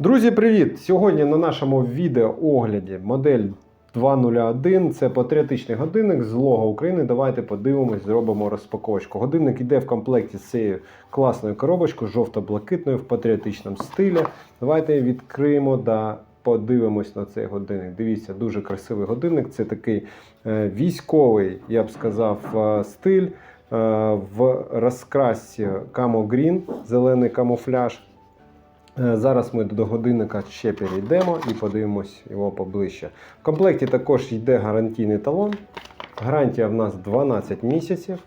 Друзі, привіт! Сьогодні на нашому відеоогляді модель 201. Це патріотичний годинник з лого України. Давайте подивимось, зробимо розпаковочку. Годинник йде в комплекті з цією класною коробочкою, жовто-блакитною в патріотичному стилі. Давайте відкриємо да подивимось на цей годинник. Дивіться, дуже красивий годинник. Це такий е, військовий, я б сказав, е, стиль. е, В Camo Green, зелений камуфляж. Е, Зараз ми до годинника ще перейдемо і подивимось його поближче. В комплекті також йде гарантійний талон. Гарантія в нас 12 місяців.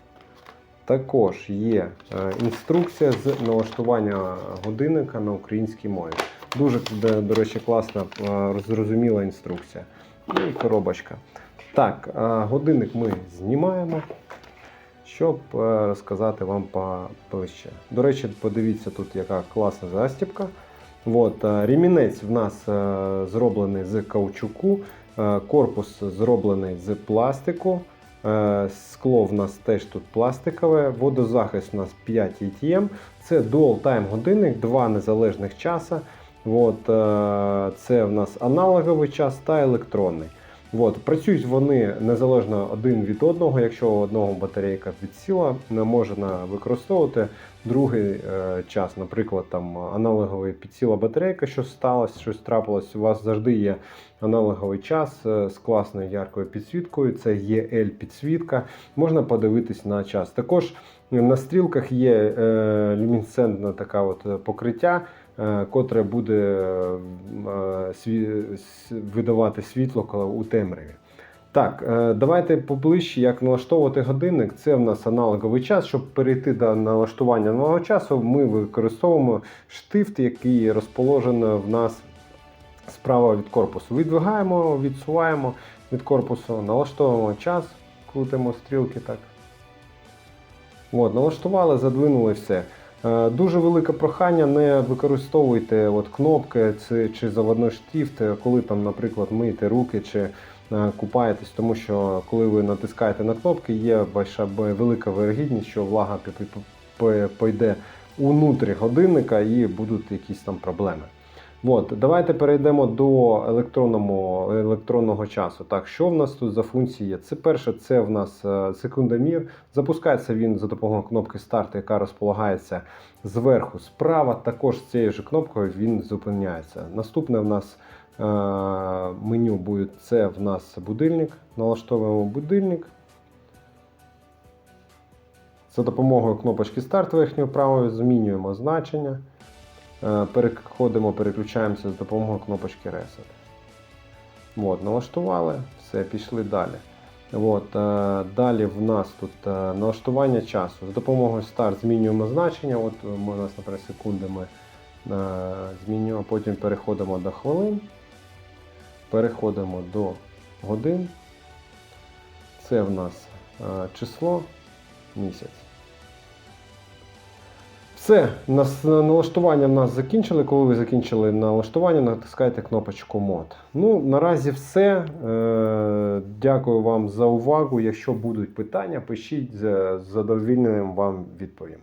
Також є е, інструкція з налаштування годинника на українській мові. Дуже, до- речі, класна, е, зрозуміла інструкція. Ну і коробочка. Так, годинник ми знімаємо, щоб е, розказати вам поближче. До речі, подивіться тут, яка класна застібка. От, е, ремінець в нас е, зроблений з каучуку, корпус зроблений з пластику. Скло в нас теж тут пластикове, водозахист у нас 5 ATM. Це Dual Time годинник, два незалежних часа. От, це в нас аналоговий час та електронний. От, працюють вони незалежно один від одного. Якщо у одного батарейка відсіла, не можна використовувати другий е, час. Наприклад, там аналоговий підсіла батарейка, що сталося, щось трапилось. У вас завжди є аналоговий час е, з класною яркою підсвіткою. Це є підсвітка. Можна подивитись на час. Також на стрілках є е, люмінесцентне така от е, покриття. Е, Котре буде е, видавати світло у темряві. Так, е, давайте поближче, як налаштовувати годинник. Це в нас аналоговий час. Щоб перейти до налаштування нового часу, ми використовуємо штифт, який розположений в нас справа від корпусу. Видвигаємо, відсуваємо від корпусу, налаштовуємо час, крутимо стрілки так. От, налаштували, задвинули все. Е, Дуже велике прохання, не використовуйте от кнопки чи, заводний штифт, е, коли там, наприклад, миєте руки чи е, купаєтесь, тому що коли ви натискаєте на кнопки, є велика вирогідність, що влага пойде унутрі годинника і будуть якісь там проблеми. От, давайте перейдемо до електронного, електронного часу. Так, що в нас тут за функції є? Це перше, це в нас е, секундомір. Запускається він за допомогою кнопки старт, яка розполагається зверху справа. Також цією ж кнопкою він зупиняється. Наступне в нас е, меню буде це в нас будильник. Налаштовуємо будильник. За допомогою кнопочки старт верхньої правої змінюємо значення. Е, Переходимо, переключаємося з допомогою кнопочки Reset. От, налаштували, все, пішли далі. От, е, далі в нас тут е, налаштування часу. За допомогою старт змінюємо значення. От е, у нас, наприклад, секунди ми е, змінюємо, потім переходимо до хвилин, переходимо до годин. Це в нас число, місяць. Все, налаштування в нас закінчили. Коли ви закінчили налаштування, натискайте кнопочку мод. Ну, наразі все. Е, Дякую вам за увагу. Якщо будуть питання, пишіть з задовільним вам відповім.